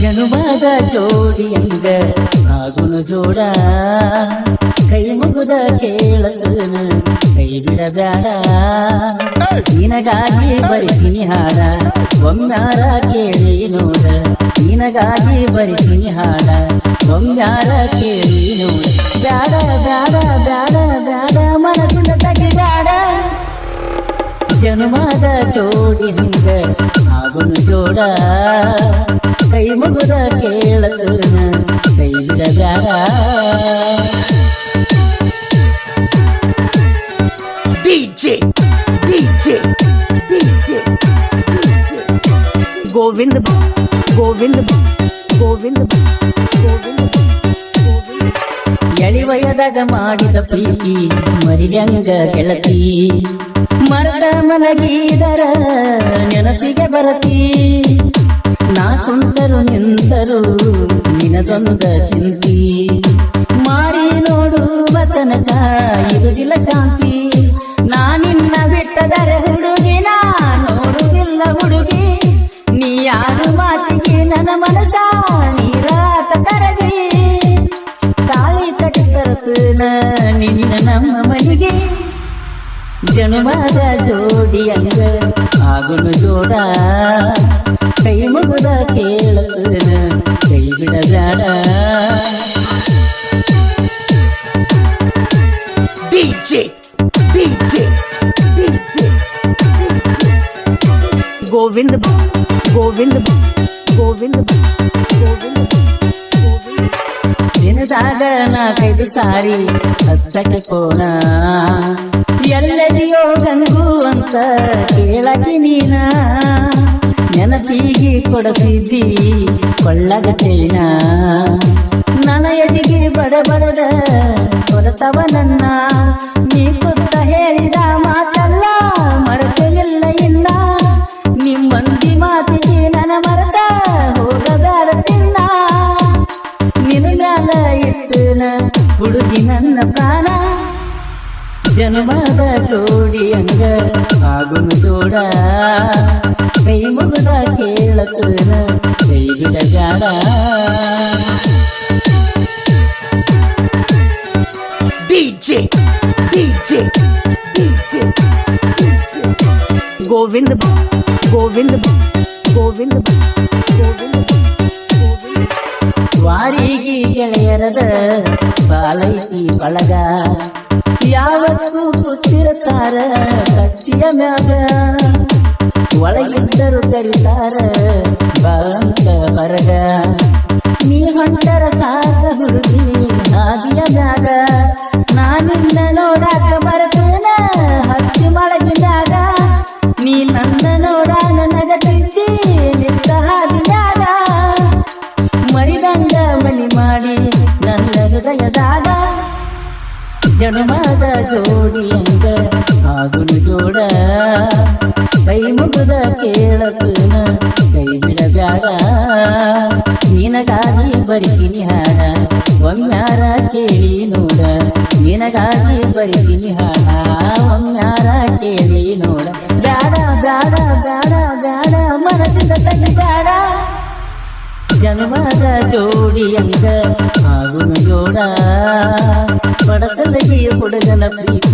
ಜನುಮದ ಜೋಡಿಯಂಗ ಆಗುನು ಜೋಡ ಕೈ ಮುಗುದ ಕೇಳದನ ಕೈ ಬಿಡಬೇಡ. ನಿನಗಾಗಿ ಬರಿಸಿನಿ ಹಾಡ ಒಮ್ಮ್ಯಾರ ಕೇಳಿ ನೋಡ ನಿನಗಾಗಿ ಬರಿಸಿನಿ ಹಾಡ ಒಮ್ಮ್ಯಾರ ಕೇಳಿ ನೋಡ ಬ್ಯಾಡ ಬ್ಯಾಡ. ಜನುಮದ ಜೋಡಿ ಹಿಂಗ ಆಗುನು ಜೋಡ ಕೈ ಮುಗುದ ಕೇಳನ ಕೈ ಬಿಡಬೇಡ DJ, DJ, DJ. Govinda Govinda Govinda Govinda ಎಳಿವಯದಾಗ ಮಾಡಿದ ಪ್ರೀತಿ, ಮರಿದಂಗ ಗೆಳತಿ. ಮರದ ಮಲಗಿದರ ನೆನಪಿಗೆ ಬರತಿ. ನಾ ಕುಂತರು ನಿಂತರು ನಿನದೊಂದ ಚಿಂತಿ. ಮಾರಿ ನೋಡುವ ತನಕ ಇರುವುದಿಲ್ಲ ಶಾಂತಿ. ನಾ ನಿನ್ನ ಬಿಟ್ಟದರೆ ನಾ ನೋಡುವುದಿಲ್ಲ ಹುಡುಗಿ. ನೀ ಯಾರು ಮಾತಿಗೆ ನನ್ನ ಮನಸ ಜನುಮದ ಜೋಡಿಯಂಗ ಆಗುನು ಜೋಡ ಕೈ ಮುಗುದ ಕೇಳತನ ಕೈ ಬಿಡಬೇಡ DJ, DJ, DJ. Govinda Govinda Govinda Govinda ದಿನದಾಗ ನಾಲ್ಕೈದು ಸಾರಿ ಹತ್ತಕ್ಕೆ ಕೋಣ ಎಲ್ಲದಿಯೋ ಗಂಗು ಅಂತ ಕೇಳಕಿ ನೀನ? ನೆನಪಿಗೆ ಕೊಡಸಿದ್ದಿ ಕೊಳ್ಳಗ ಚೈನ ನನ್ನ ಎದಿಗೆ ಬಡ ಬಡದ ಕೊರತವ ನನ್ನ. ನೀ ಕೊತ್ತ ಹೇಳಿದ ಮಾತಲ್ಲ ಮರೆತು ಇಲ್ಲ ಇಲ್ಲ. ನಿಮ್ಮಂದಿ ಮಾತಿಗೆ ನನ್ನ ಮರೆತ ಹೋಗಬೇಡ ತಿನ್ನ. ನಿನ್ನ ಮ್ಯಾಲ ಇಟ್ಟನ ಹುಡುಗಿ ನನ್ನ ಪ್ರಾಣ. ಜನ್ಮದ ಜೋಡಿ ಹಂಗ ಆಗುನು ಜೋಡ ಕೈ ಮುಗುದ ಕೇಳತನ ಕೈ ಬಿಡಬೇಡ DJ, DJ, DJ. Govinda Govinda Govinda Govinda ವಾರಿಗೆ ಗೆಳೆಯರದ ಬಾಲೈತಿ ಬಳಗ ಯಾವತ್ತೂ ಕೂತಿರ್ತಾರ ಕಟ್ಟಿಯ ಮ್ಯಾಗ ಒಳಗಿದ್ದರು ಕರಿತಾರ ಬಾಂತ ಹೊರಗ ನೀ ಹೊಂಟರ ಸಾಕ ಹುಡುಗಿ ಹಾದಿಯ ಮ್ಯಾಗ ನಾನಿನ್ನ ನೋಡಾಕ ಬರ್ತೇನ ಹತ್ತಿ ಮಳಗಿನಾಗ ನೀ ನನ್ನ ನೋಡ ನನಗತಿದ್ದಿ ಹೃದಯದಾಗ ಜನಮದ ಜೋಡಿಯಂಗ ಆಗುನು ಜೋಡ. ಕೈ ಮುಗುದ ಕೇಳತನ ಕೈ ಬಿಡಬ್ಯಾಡ ನಿನಗಾಗಿ ಬರಿಸಿನಿ ಹಾಡ ಒಮ್ಮ್ಯಾರ ಕೇಳಿ ನೋಡ. ನಿನಗಾಗಿ ಬರಿಸಿನಿ ಹಾಡ ಒಮ್ಮ್ಯಾರ ಕೇಳಿ ನೋಡ. ಬ್ಯಾಡ ಬ್ಯಾಡ ಬ್ಯಾಡ ಬ್ಯಾಡ, ಮನಸ್ಸಿಂದ ತೆಗಿಬ್ಯಾಡ. ಜನ್ಮದ ಜೋಡಿಯಂಗ ಆಗುನು ಜೋಡ ಪಡಸಲಗಿ ಹುಡುಗನ ಪ್ರೀತಿ.